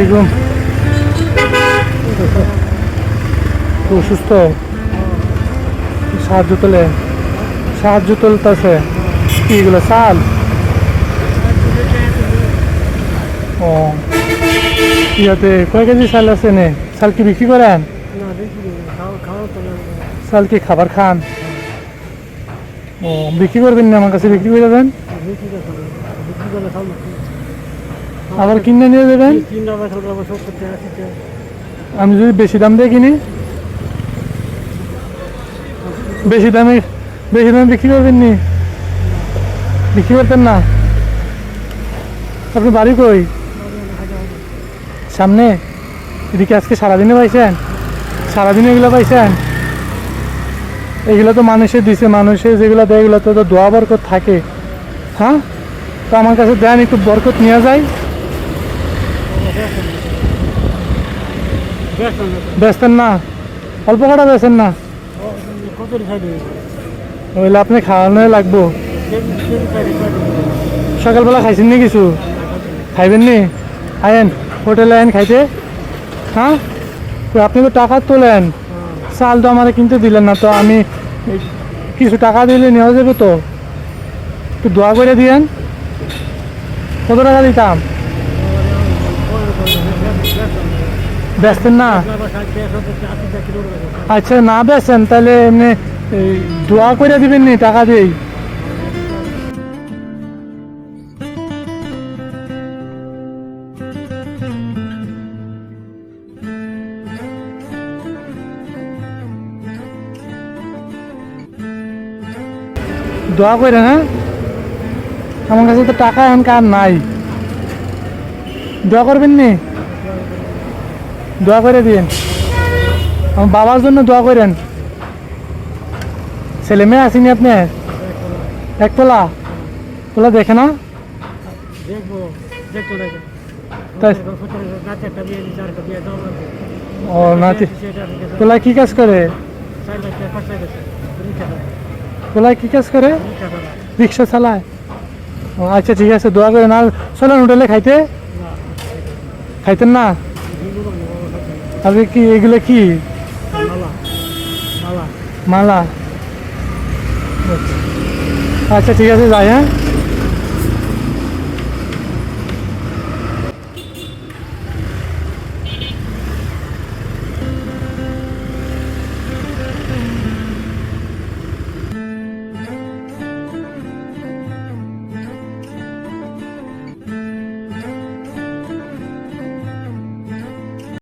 আলাইকুম। তো অসুস্থ সাহায্য তোলে। সাহায্য তুলতেছে। কি এগুলো চাল? ও। ইয়াতে কয় কেজি চাল আছে নে চাল কি বিক্রি করেন? চাল কি খাবার খান? ও বিক্রি করবেন না আমার কাছে বিক্রি করে দেবেন বিক্রি করতে বিক্রি করলে খাওয়া আবার কিনে নিয়ে যাবেন? আমি যদি বেশি দাম দিয়ে কিনি? বেশি দামে বেশি দামে বিক্রি করবেন নি? বিক্রি করতেন না? আপনি বাড়ি কই? সামনে? এদিকে আজকে সারাদিনে পাইছেন? সারাদিনে এগুলো পাইছেন? এগুলো তো মানুষের দিছে মানুষের যেগুলো দেয় এগুলো তো দোয়া বরকত থাকে। হ্যাঁ? তো আমার কাছে দেন একটু বরকত নিয়ে যায়। বেচতেন না? অল্প কটা বেচেন না? ওইলে আপনি খাওয়ানো লাগবো। সকালবেলা খাইছেন নি কিছু? খাইবেন নি? আয়েন, হোটেলে আয়েন খাইতে। হ্যাঁ? তো আপনি তো টাকা তোলেন। চাল তো আমার কিনতে দিলেন না, তো আমি কিছু টাকা দিলে নেওয়া যাবে তো? একটু দোয়া করে দিয়েন। কত টাকা দিতাম? বেচতেন না? আচ্ছা না বেচেন তাহলে এমনি দোয়া করে দিবেন নি টাকা দিই দোয়া করে হ্যাঁ? আমার কাছে তো টাকা এখন কার নাই। দোয়া করবেন নি দোয়া করে দিন আমার বাবার জন্য দোয়া করেন। ছেলে মেয়ে আসেনি আপনি? এক তোলা। তোলা দেখে না? আর ও নাতি। তোলা কি কাজ করে? তোলা কি কাজ করে? রিক্সা চালায়। ও আচ্ছা ঠিক আছে দোয়া করে না চলেন হোটেলে খাইতে? খাইতেন না? আর কি এগুলো কি? মালা। আচ্ছা ঠিক আছে যাই হ্যাঁ?